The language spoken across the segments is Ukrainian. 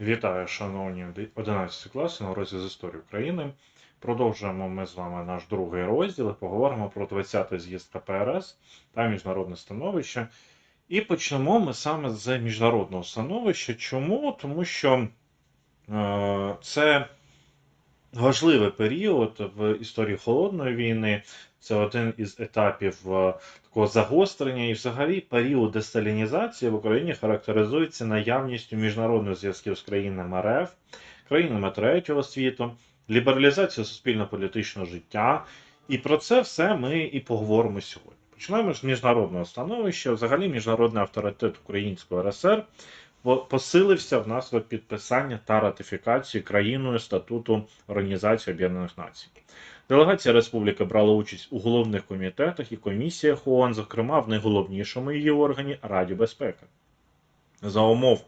Вітаю, шановні 11 класи на уроці з історії України. Продовжуємо ми з вами наш другий розділ. і Поговоримо про 20-й з'їзд КПРС та міжнародне становище. І почнемо ми саме з міжнародного становища. Чому? Тому що е, це важливий період в історії холодної війни. Це один із етапів е, такого загострення, і взагалі період десталінізації в Україні характеризується наявністю міжнародних зв'язків з країнами РФ, країнами третього світу, лібералізацією суспільно-політичного життя. І про це все ми і поговоримо сьогодні. Починаємо з міжнародного становища. Взагалі, міжнародний авторитет Українського РСР посилився внаслідок підписання та ратифікації країною статуту Організації Об'єднаних Націй. Делегація республіки брала участь у головних комітетах і комісіях ООН, зокрема в найголовнішому її органі Раді безпеки. За умов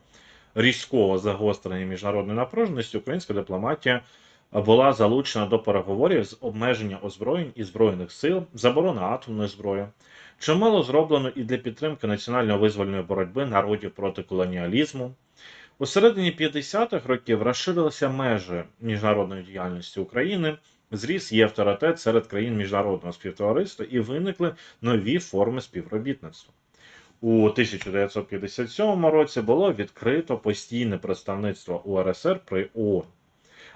різкого загострення міжнародної напруженості українська дипломатія була залучена до переговорів з обмеження озброєнь і збройних сил, заборони атомної зброї. Чимало зроблено і для підтримки національно-визвольної боротьби народів проти колоніалізму. У середині 50-х років розширилися межі міжнародної діяльності України, зріс її авторитет серед країн міжнародного співтовариства і виникли нові форми співробітництва. У 1957 році було відкрито постійне представництво УРСР при ООН.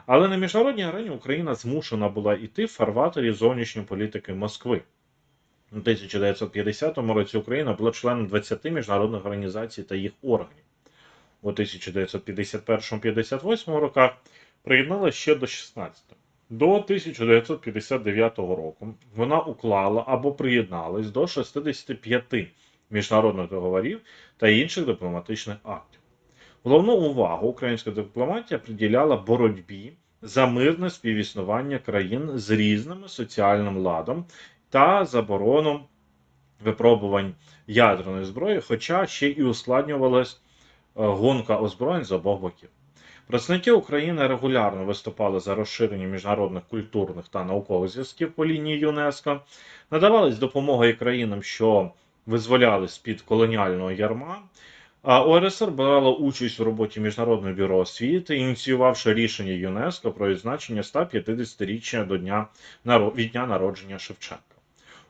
Але на міжнародній арені Україна змушена була йти в фарватері зовнішньої політики Москви. У 1950 році Україна була членом 20 міжнародних організацій та їх органів. У 1951-58 роках приєдналася ще до 16. До 1959 року вона уклала або приєдналась до 65 міжнародних договорів та інших дипломатичних актів. Головну увагу українська дипломатія приділяла боротьбі за мирне співіснування країн з різним соціальним ладом та заборону випробувань ядерної зброї, хоча ще і ускладнювалась е, гонка озброєнь з обох боків. Представники України регулярно виступали за розширення міжнародних культурних та наукових зв'язків по лінії ЮНЕСКО, надавались допомогою країнам, що визволялись з-під колоніального ярма. А УРСР брала участь у роботі Міжнародного бюро освіти, ініціювавши рішення ЮНЕСКО про відзначення 150-річчя до дня від дня народження Шевченка.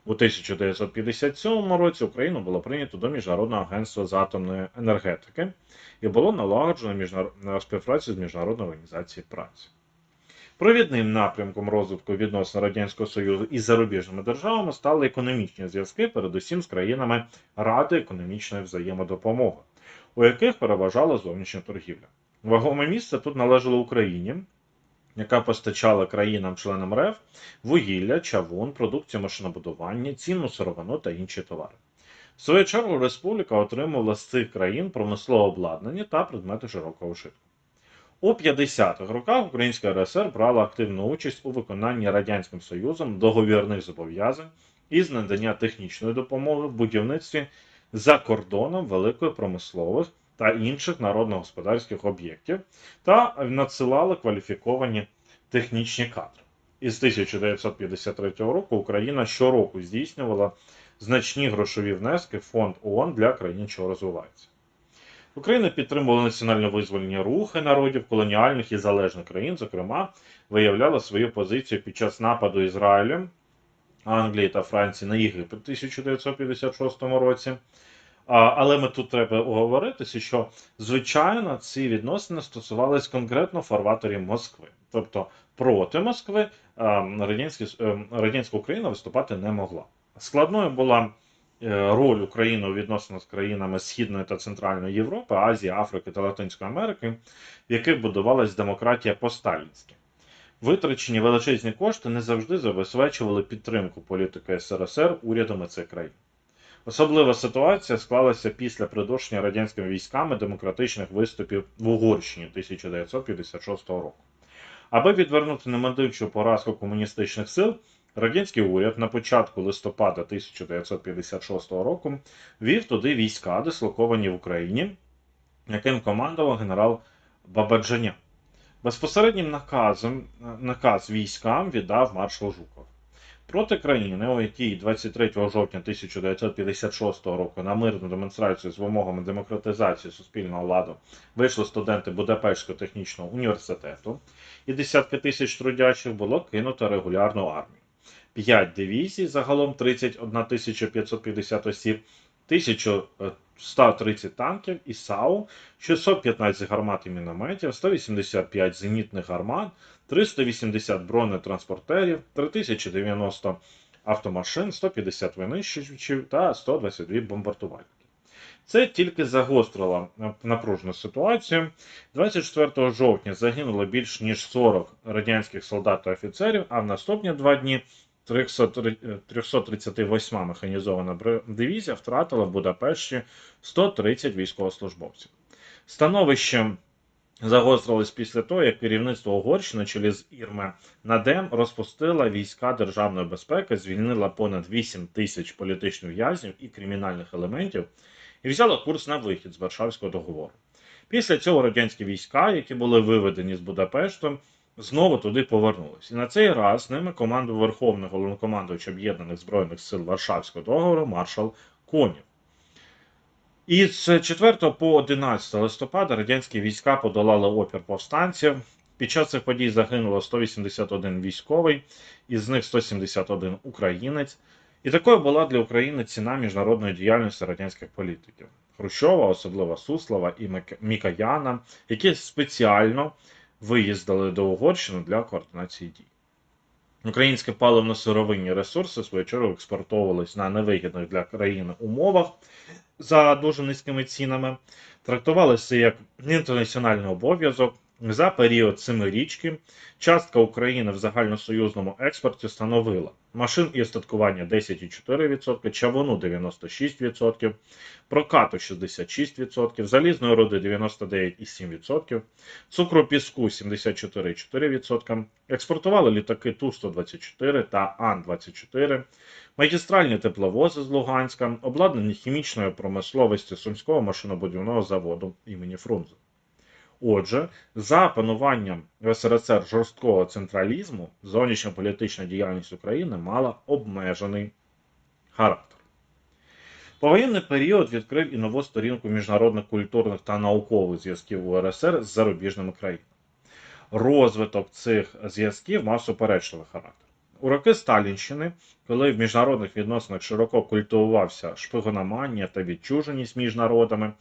У 1957 році Україну було прийнято до Міжнародного агентства з атомної енергетики і було налагоджено міжнар- співпрацю з Міжнародною організацією праці. Провідним напрямком розвитку відносно Радянського Союзу із зарубіжними державами стали економічні зв'язки, передусім з країнами Ради економічної взаємодопомоги, у яких переважала зовнішня торгівля. Вагоме місце тут належало Україні, яка постачала країнам-членам РФ вугілля, чавун, продукцію машинобудування, цінну сировину та інші товари. В свою чергу республіка отримувала з цих країн промислове обладнання та предмети широкого вжитку. У 50-х роках Українська РСР брала активну участь у виконанні Радянським Союзом договірних зобов'язань із надання технічної допомоги в будівництві за кордоном великої промислових та інших народно-господарських об'єктів та надсилала кваліфіковані технічні кадри. Із 1953 року Україна щороку здійснювала значні грошові внески в фонд ООН для країн, що розвиваються. Україна підтримувала національно-визвольні рухи народів колоніальних і залежних країн, зокрема, виявляла свою позицію під час нападу Ізраїлю, Англії та Франції на Єгипет у 1956 році. Але ми тут треба оговоритися, що звичайно ці відносини стосувалися конкретно фарватерів Москви. Тобто проти Москви а, радянські, е, радянська Україна виступати не могла. Складною була е, роль України у відносинах з країнами Східної та Центральної Європи, Азії, Африки та Латинської Америки, в яких будувалась демократія по-сталінськи. Витрачені величезні кошти не завжди забезпечували підтримку політики СРСР урядами цих країн. Особлива ситуація склалася після придушення радянськими військами демократичних виступів в Угорщині 1956 року. Аби відвернути неминучу поразку комуністичних сил, радянський уряд на початку листопада 1956 року вів туди війська, дислоковані в Україні, яким командував генерал Бабаджанян. Безпосереднім наказом наказ військам віддав маршал Жуков. Проти країни, у якій 23 жовтня 1956 року на мирну демонстрацію з вимогами демократизації суспільного ладу вийшли студенти Будапештського технічного університету, і десятки тисяч трудячих було кинуто регулярну армію. 5 дивізій, загалом 31 550 осіб, 1130 танків і САУ, 615 гармат і мінометів, 185 зенітних гармат, 380 бронетранспортерів, 3090 автомашин, 150 винищувачів та 122 бомбардувальники. Це тільки загострило напружену ситуацію. 24 жовтня загинуло більш ніж 40 радянських солдат та офіцерів, а в наступні два дні 338 механізована дивізія втратила в Будапешті 130 військовослужбовців. Становище загострилось після того, як керівництво Угорщини чолі з Ірме Надем розпустило війська державної безпеки, звільнила понад 8 тисяч політичних в'язнів і кримінальних елементів і взяла курс на вихід з Варшавського договору. Після цього радянські війська, які були виведені з Будапешту, знову туди повернулись. І на цей раз ними командував Верховний головнокомандувач Об'єднаних Збройних сил Варшавського договору маршал Конів. І з 4 по 11 листопада радянські війська подолали опір повстанців. Під час цих подій загинуло 181 військовий, із них 171 українець. І такою була для України ціна міжнародної діяльності радянських політиків Хрущова, особливо Суслова і Мікояна, які спеціально виїздили до Угорщини для координації дій. Українські паливно-сировинні ресурси, в свою чергу, експортовувались на невигідних для країни умовах за дуже низькими цінами, трактувалися як інтернаціональний обов'язок. За період семирічки частка України в загальносоюзному експорті становила машин і остаткування 10,4%, чавуну 96%, прокату 66%, залізної руди 99,7%, цукру піску 74,4%, експортували літаки Ту-124 та Ан-24, магістральні тепловози з Луганська, обладнані хімічною промисловістю Сумського машинобудівного заводу імені Фрунзе. Отже, за пануванням в СРСР жорсткого централізму зовнішньополітична діяльність України мала обмежений характер. Повоєнний період відкрив і нову сторінку міжнародних культурних та наукових зв'язків УРСР з зарубіжними країнами. Розвиток цих зв'язків мав суперечливий характер. У роки Сталінщини, коли в міжнародних відносинах широко культивувався шпигономанія та відчуженість між народами,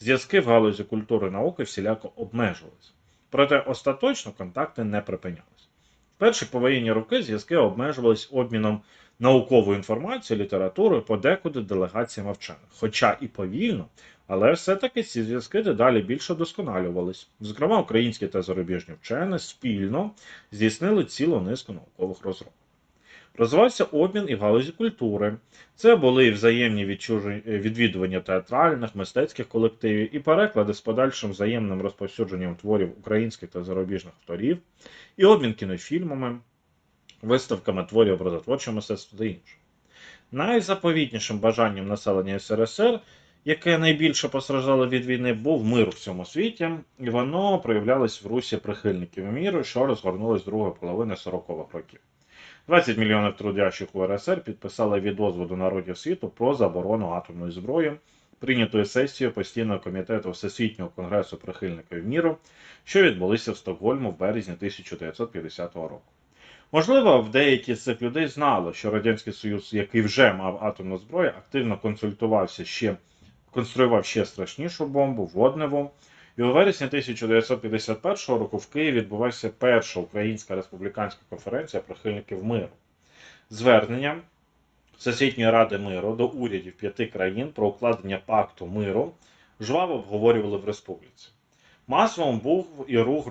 зв'язки в галузі культури науки всіляко обмежувалися. Проте остаточно контакти не припинялись. В перші повоєнні роки зв'язки обмежувались обміном науковою інформацією, літературою, подекуди делегаціями вчених. Хоча і повільно, але все-таки ці зв'язки дедалі більше досконалювались. Зокрема, українські та зарубіжні вчені спільно здійснили цілу низку наукових розробок. Розвивався обмін і в галузі культури. Це були і взаємні відвідування театральних, мистецьких колективів, і переклади з подальшим взаємним розповсюдженням творів українських та зарубіжних авторів, і обмін кінофільмами, виставками творів образотворчого мистецтва та інше. Найзаповітнішим бажанням населення СРСР, яке найбільше постраждало від війни, був мир у всьому світі, і воно проявлялось в русі прихильників міру, що розгорнулось другої половини 40-х років. 20 мільйонів трудящих УРСР підписали відозву до народів світу про заборону атомної зброї, прийнятою сесією постійного комітету Всесвітнього конгресу прихильників міру, що відбулися в Стокгольму в березні 1950 року. Можливо, в деякі з цих людей знали, що Радянський Союз, який вже мав атомну зброю, активно консультувався ще, конструював ще страшнішу бомбу, водневу. І у вересні 1951 року в Києві відбувалася перша українська республіканська конференція прихильників миру. Звернення Всесвітньої ради миру до урядів п'яти країн про укладення пакту миру жваво обговорювали в республіці. Масовим був і рух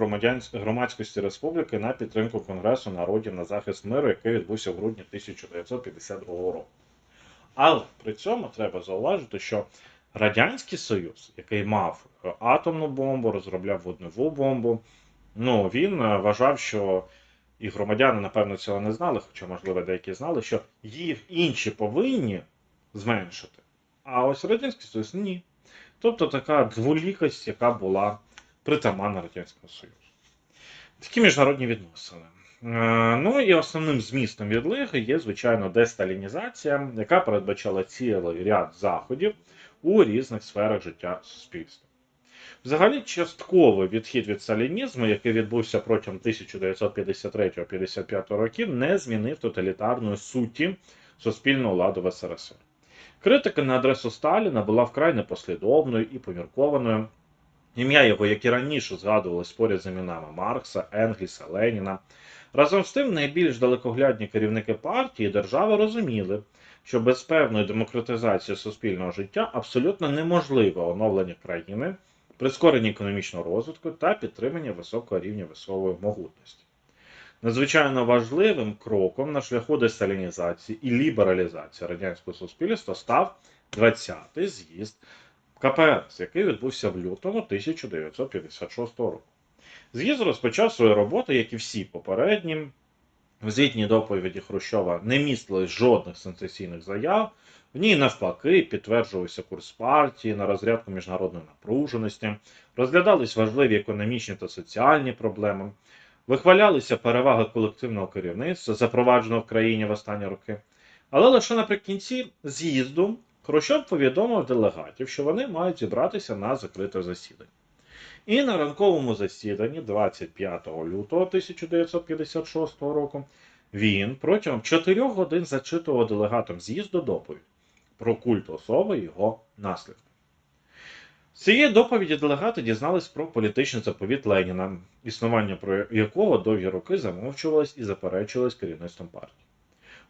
громадськості республіки на підтримку Конгресу народів на захист миру, який відбувся в грудні 1952 року. Але при цьому треба зауважити, що Радянський Союз, який мав атомну бомбу, розробляв водневу бомбу, ну він е, вважав, що і громадяни, напевно, цього не знали, хоча, можливо, деякі знали, що їх інші повинні зменшити. А ось Радянський Союз ні. Тобто така дволікость, яка була притаманна Радянського Союзу. Такі міжнародні відносини. Ну і основним змістом відлиги є, звичайно, десталінізація, яка передбачала цілий ряд заходів у різних сферах життя суспільства. Взагалі, частковий відхід від сталінізму, який відбувся протягом 1953-55 років, не змінив тоталітарної суті суспільного ладу в СРСР. Критика на адресу Сталіна була вкрай непослідовною і поміркованою. Ім'я його, як і раніше згадувалось поряд з іменами Маркса, Енгельса, Леніна. Разом з тим, найбільш далекоглядні керівники партії і держави розуміли, що без певної демократизації суспільного життя абсолютно неможливе оновлення країни, прискорення економічного розвитку та підтримання високого рівня висової могутності. Надзвичайно важливим кроком на шляху десталінізації і лібералізації радянського суспільства став 20-й з'їзд КПРС, який відбувся в лютому 1956 року. З'їзд розпочав свою роботу, як і всі попередні. В звітній доповіді Хрущова не містилось жодних сенсаційних заяв. В ній, навпаки, підтверджувався курс партії на розрядку міжнародної напруженості, розглядались важливі економічні та соціальні проблеми, вихвалялися переваги колективного керівництва, запровадженого в країні в останні роки. Але лише наприкінці з'їзду Хрущов повідомив делегатів, що вони мають зібратися на закрите засідання. І на ранковому засіданні 25 лютого 1956 року він протягом 4 годин зачитував делегатам з'їзду доповідь про культ особи і його наслідки. З цієї доповіді делегати дізнались про політичний заповіт Леніна, існування про якого довгі роки замовчувалось і заперечувалось керівництвом партії.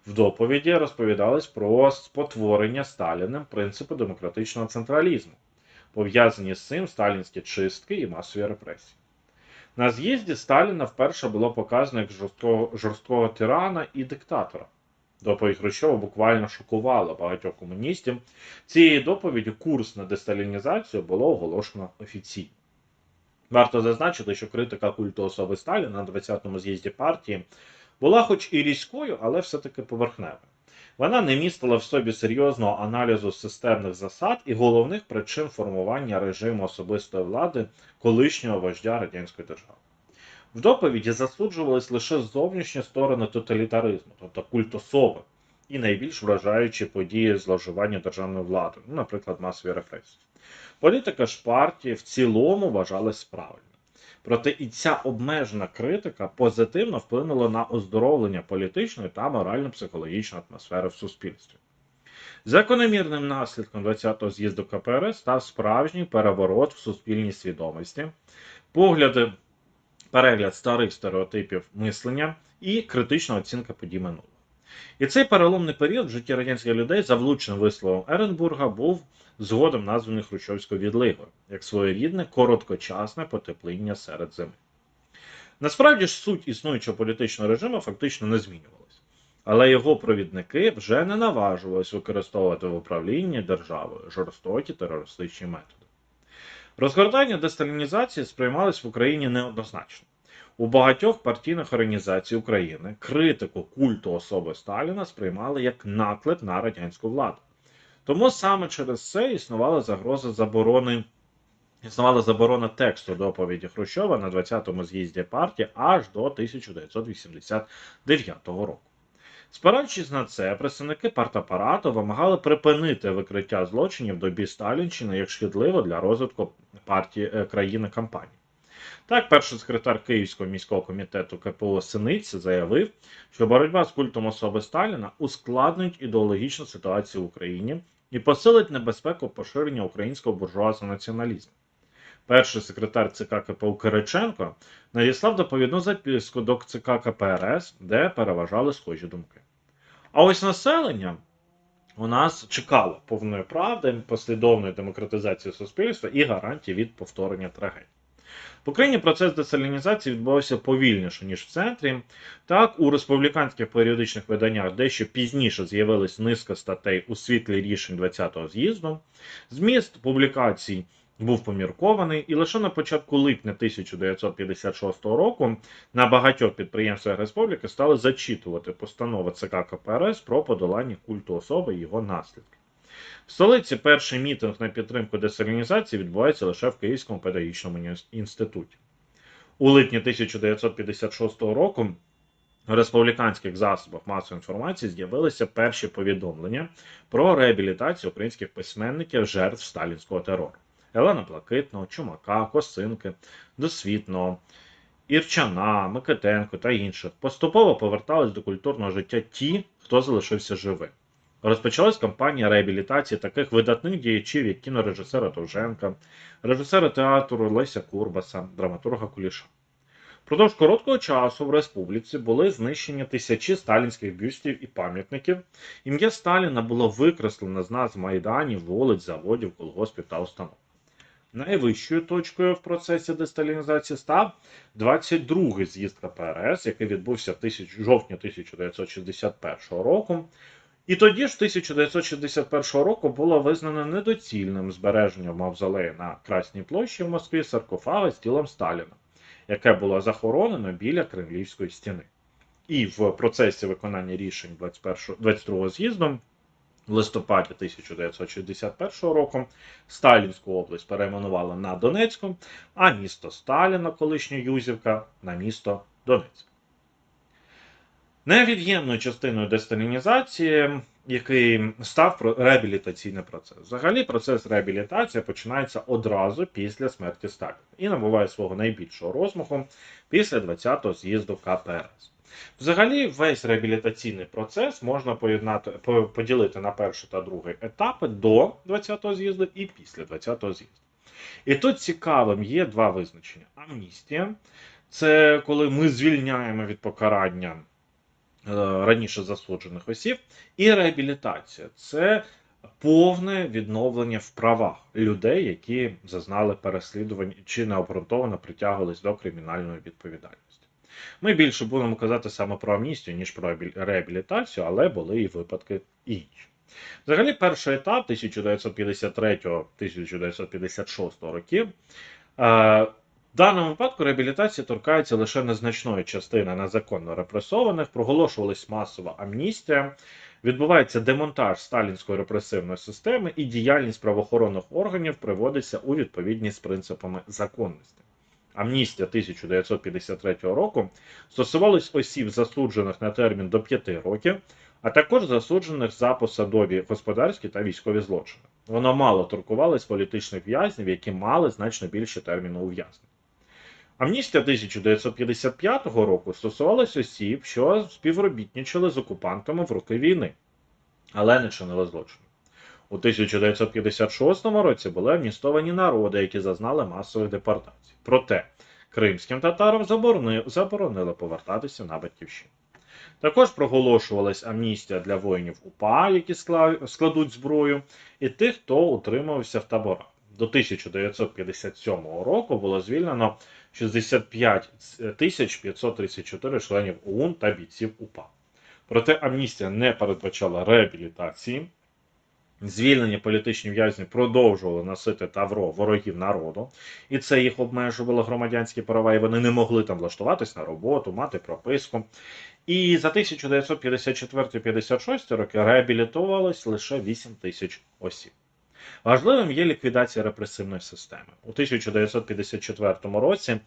В доповіді розповідалось про спотворення Сталіним принципу демократичного централізму, пов'язані з цим сталінські чистки і масові репресії. На з'їзді Сталіна вперше було показано як жорсткого, жорсткого тирана і диктатора. Доповідь Хрущова буквально шокувала багатьох комуністів. Цієї доповіді курс на десталінізацію було оголошено офіційно. Варто зазначити, що критика культу особи Сталіна на 20-му з'їзді партії була хоч і різкою, але все-таки поверхневою. Вона не містила в собі серйозного аналізу системних засад і головних причин формування режиму особистої влади колишнього вождя радянської держави. В доповіді засуджувались лише зовнішні сторони тоталітаризму, тобто культ особи, і найбільш вражаючі події зловживання державною владою, ну, наприклад, масові репресії. Політика ж партії в цілому вважалась правильною. Проте і ця обмежена критика позитивно вплинула на оздоровлення політичної та морально-психологічної атмосфери в суспільстві. Закономірним наслідком 20-го з'їзду КПРС став справжній переворот в суспільній свідомості, погляди, перегляд старих стереотипів мислення і критична оцінка подій минулого. І цей переломний період в житті радянських людей, за влучним висловом Еренбурга, був згодом названий Хрущовською відлигою, як своєрідне короткочасне потепління серед зими. Насправді ж суть існуючого політичного режиму фактично не змінювалась, але його провідники вже не наважувались використовувати в управлінні державою жорстокі терористичні методи. Розгортання десталінізації сприймалось в Україні неоднозначно. У багатьох партійних організацій України критику культу особи Сталіна сприймали як наклеп на радянську владу. Тому саме через це існувала загроза заборони. Існувала заборона тексту доповіді Хрущова на 20-му з'їзді партії аж до 1989 року. Спираючись на це, представники партапарату вимагали припинити викриття злочинів добі Сталінщини як шкідливо для розвитку партії е, країни кампанії. Так, перший секретар Київського міського комітету КПО Синиць заявив, що боротьба з культом особи Сталіна ускладнить ідеологічну ситуацію в Україні і посилить небезпеку поширення українського буржуазного націоналізму. Перший секретар ЦК КПУ Кириченко надіслав доповідну записку до ЦК КПРС, де переважали схожі думки. А ось населення у нас чекало повної правди, послідовної демократизації суспільства і гарантії від повторення трагедії. В Україні процес десалінізації відбувався повільніше, ніж в центрі. Так, у республіканських періодичних виданнях дещо пізніше з'явилась низка статей у світлі рішень 20-го з'їзду. Зміст публікацій був поміркований, і лише на початку липня 1956 року на багатьох підприємствах республіки стали зачитувати постанови ЦК КПРС про подолання культу особи і його наслідки. В столиці перший мітинг на підтримку десалінізації відбувається лише в Київському педагогічному інституті. У липні 1956 року в республіканських засобах масової інформації з'явилися перші повідомлення про реабілітацію українських письменників жертв сталінського терору. Елена Блакитного, Чумака, Косинки, Досвітного, Ірчана, Микитенко та інших поступово повертались до культурного життя ті, хто залишився живим. Розпочалась кампанія реабілітації таких видатних діячів, як кінорежисера Довженка, режисера театру Леся Курбаса, драматурга Куліша. Продовж короткого часу в республіці були знищені тисячі сталінських бюстів і пам'ятників. Ім'я Сталіна було викреслено з назв майданів, вулиць, заводів, колгоспів та установ. Найвищою точкою в процесі десталінізації став 22-й з'їзд КПРС, який відбувся в тисяч... жовтні 1961 року. І тоді ж 1961 року було визнано недоцільним збереження в мавзолеї на Красній площі в Москві саркофага з тілом Сталіна, яке було захоронено біля Кремлівської стіни. І в процесі виконання рішень 21, 22 з'їзду в листопаді 1961 року Сталінську область перейменували на Донецьку, а місто Сталіна, колишня Юзівка, на місто Донецьк. Невід'ємною частиною десталінізації, який став реабілітаційний процес. Взагалі, процес реабілітації починається одразу після смерті Сталіна і набуває свого найбільшого розмаху після 20-го з'їзду КПРС. Взагалі, весь реабілітаційний процес можна поєднати, по- поділити на перший та другий етапи до 20-го з'їзду і після 20-го з'їзду. І тут цікавим є два визначення: амністія це коли ми звільняємо від покарання е, раніше засуджених осіб, і реабілітація це повне відновлення в правах людей, які зазнали переслідувань чи необґрунтовано притягувались до кримінальної відповідальності. Ми більше будемо казати саме про амністію, ніж про реабілітацію, але були і випадки інші. Взагалі, перший етап 1953-1956 років. е, В даному випадку реабілітація торкається лише незначної частини незаконно репресованих, проголошувалась масова амністія, відбувається демонтаж сталінської репресивної системи і діяльність правоохоронних органів приводиться у відповідність з принципами законності. Амністія 1953 року стосувалась осіб, засуджених на термін до 5 років, а також засуджених за посадові господарські та військові злочини. Воно мало торкувалось політичних в'язнів, які мали значно більше терміну ув'язнення. Амністія 1955 року стосувалась осіб, що співробітничали з окупантами в роки війни, але не чинили злочину. У 1956 році були амністовані народи, які зазнали масових депортацій. Проте кримським татарам заборонили повертатися на батьківщину. Також проголошувалась амністія для воїнів УПА, які складуть зброю, і тих, хто утримувався в таборах. До 1957 року було звільнено 65 тисяч 534 членів ОУН та бійців УПА. Проте амністія не передбачала реабілітації. Звільнені політичні в'язні продовжували носити тавро ворогів народу, і це їх обмежувало громадянські права, і вони не могли там влаштуватись на роботу, мати прописку. І за 1954-56 роки реабілітувалось лише 8 тисяч осіб. Важливим є ліквідація репресивної системи. У 1954 році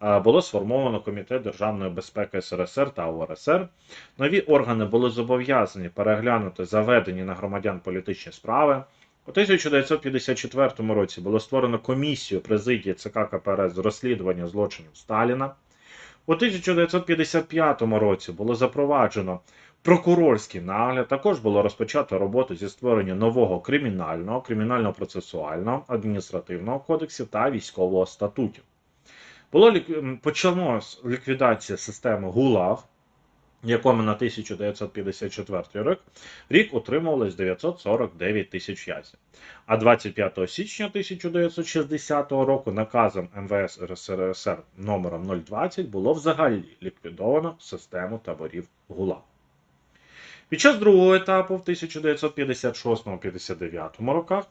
було сформовано Комітет державної безпеки СРСР та УРСР. Нові органи були зобов'язані переглянути заведені на громадян політичні справи. У 1954 році було створено комісію президії ЦК КПРС з розслідування злочинів Сталіна. У 1955 році було запроваджено прокурорський нагляд. Також було розпочато роботу зі створення нового кримінального, кримінально-процесуального, адміністративного кодексів та військового статутів. Було почалась ліквідація системи ГУЛАГ, якому на 1954 рік, рік отримувалось 949 тисяч язів. А 25 січня 1960 року наказом МВС РСРСР номером 020 було взагалі ліквідовано систему таборів ГУЛАГ. Під час другого етапу в 1956-59 роках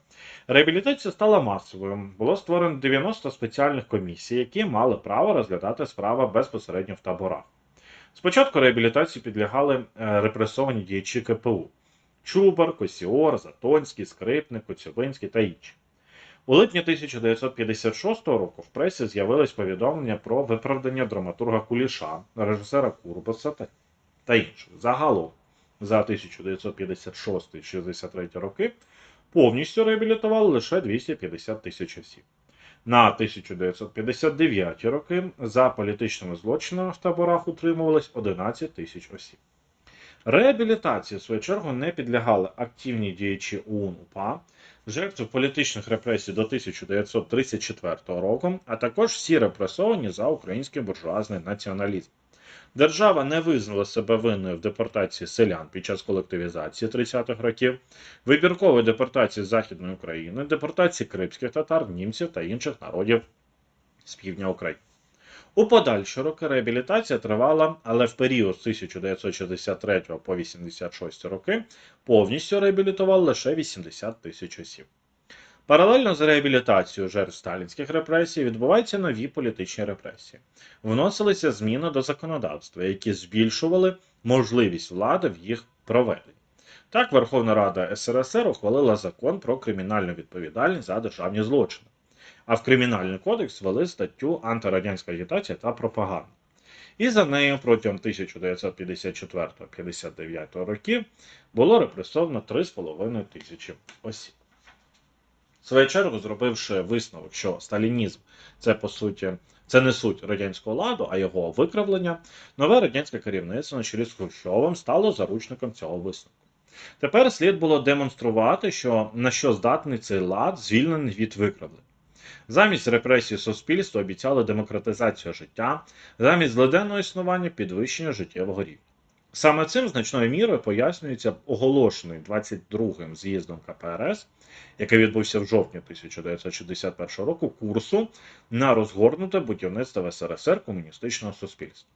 реабілітація стала масовою. Було створено 90 спеціальних комісій, які мали право розглядати справи безпосередньо в таборах. Спочатку реабілітації підлягали е, репресовані діячі КПУ: Чубар, Косіор, Затонський, Скрипник, Коцюбинський та інші. У липні 1956 року в пресі з'явилось повідомлення про виправдання драматурга Куліша, режисера Курбаса та інших. Загалом за 1956-63 роки повністю реабілітували лише 250 тисяч осіб. На 1959 роки за політичними злочинами в таборах утримувалось 11 тисяч осіб. Реабілітації, в свою чергу, не підлягали активні діячі ОУН УПА, жертви політичних репресій до 1934 року, а також всі репресовані за український буржуазний націоналізм. Держава не визнала себе винною в депортації селян під час колективізації 30-х років, вибіркової депортації Західної України, депортації кримських татар, німців та інших народів з півдня України. У подальші роки реабілітація тривала, але в період з 1963 по 86 роки повністю реабілітували лише 80 тисяч осіб. Паралельно з реабілітацією жертв сталінських репресій відбуваються нові політичні репресії. Вносилися зміни до законодавства, які збільшували можливість влади в їх проведенні. Так, Верховна Рада СРСР ухвалила закон про кримінальну відповідальність за державні злочини, а в Кримінальний кодекс ввели статтю антирадянська агітація та пропаганда. І за нею протягом 1954-59 років було репресовано 3,5 тисячі осіб. В свою чергу, зробивши висновок, що сталінізм це по суті це не суть радянського ладу, а його викривлення, нове радянське керівництво на чолі з Хрущовим стало заручником цього висновку. Тепер слід було демонструвати, що на що здатний цей лад, звільнений від викривлень. Замість репресії суспільства обіцяли демократизацію життя, замість злиденного існування підвищення життєвого рівня. Саме цим значною мірою пояснюється оголошений 22-м з'їздом КПРС, який відбувся в жовтні 1961 року, курсу на розгорнуте будівництво в СРСР комуністичного суспільства.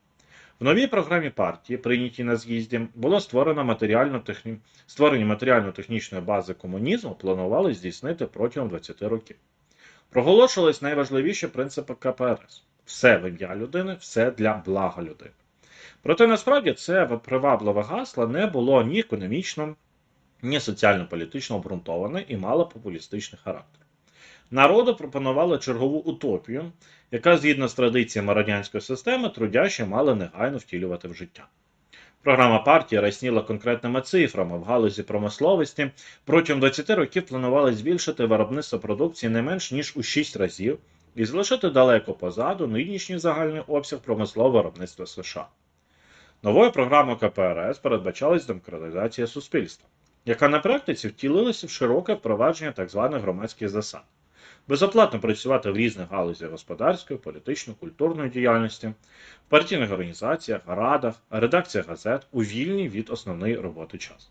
В новій програмі партії, прийнятій на з'їзді, було створено матеріально -техні... створення матеріально-технічної бази комунізму, планували здійснити протягом 20 років. Проголошувались найважливіші принципи КПРС: все в ім'я людини, все для блага людини. Проте насправді це привабливе гасло не було ні економічно, ні соціально-політично обґрунтоване і мало популістичний характер. Народу пропонували чергову утопію, яка згідно з традиціями радянської системи трудящі мали негайно втілювати в життя. Програма партії рясніла конкретними цифрами в галузі промисловості. Протягом 20 років планували збільшити виробництво продукції не менш ніж у 6 разів і залишити далеко позаду нинішній загальний обсяг промислового виробництва США. Новою програмою КПРС передбачалась демократизація суспільства, яка на практиці втілилася в широке впровадження так званих громадських засад, безоплатно працювати в різних галузях господарської, політичної, культурної діяльності, в партійних організаціях, радах, редакціях газет у вільній від основної роботи час.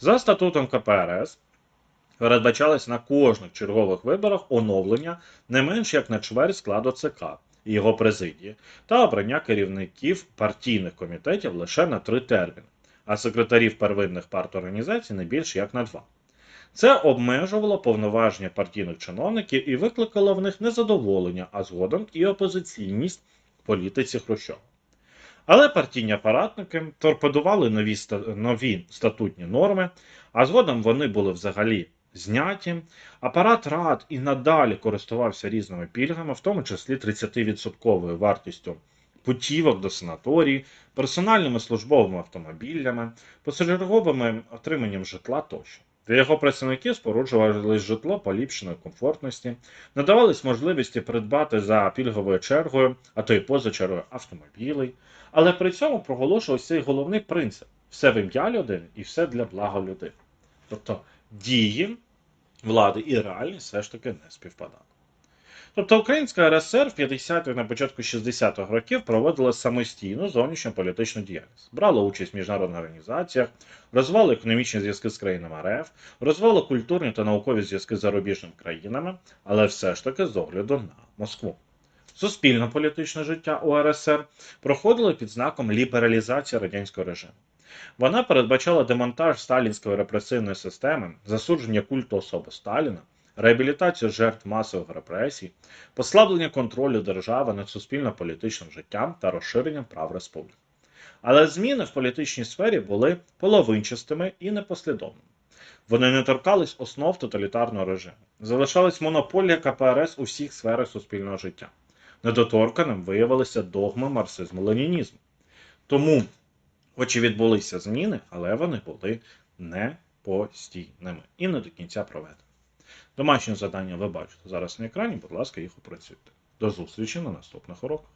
За статутом КПРС передбачалось на кожних чергових виборах оновлення не менш як на чверть складу ЦК його президії, та обрання керівників партійних комітетів лише на три терміни, а секретарів первинних парторганізацій не більше як на два. Це обмежувало повноваження партійних чиновників і викликало в них незадоволення, а згодом і опозиційність в політиці Хрущова. Але партійні апаратники торпедували нові, нові статутні норми, а згодом вони були взагалі зняті. Апарат рад і надалі користувався різними пільгами, в тому числі 30% вартістю путівок до санаторій, персональними службовими автомобілями, посередковими отриманням житла тощо. Для його працівників споруджували житло поліпшеної комфортності, надавались можливості придбати за пільговою чергою, а то й поза чергою автомобілей. Але при цьому проголошувався цей головний принцип: все в ім'я людини і все для блага людини. Тобто дії влади і реальність все ж таки не співпадали. Тобто Українська РСР в 50-х на початку 60-х років проводила самостійну зовнішню політичну діяльність, брала участь в міжнародних організаціях, розвивала економічні зв'язки з країнами РФ, розвивала культурні та наукові зв'язки з зарубіжними країнами, але все ж таки з огляду на Москву. Суспільне політичне життя УРСР проходило під знаком лібералізації радянського режиму. Вона передбачала демонтаж сталінської репресивної системи, засудження культу особи Сталіна, реабілітацію жертв масових репресій, послаблення контролю держави над суспільно-політичним життям та розширенням прав республіки. Але зміни в політичній сфері були половинчастими і непослідовними. Вони не торкались основ тоталітарного режиму, залишалась монополія КПРС у всіх сферах суспільного життя. Недоторканим виявилися догми марксизму ленінізму. Тому Хоч і відбулися зміни, але вони були не постійними і не до кінця проведені. Домашні завдання ви бачите зараз на екрані, будь ласка, їх опрацюйте. До зустрічі на наступних уроках.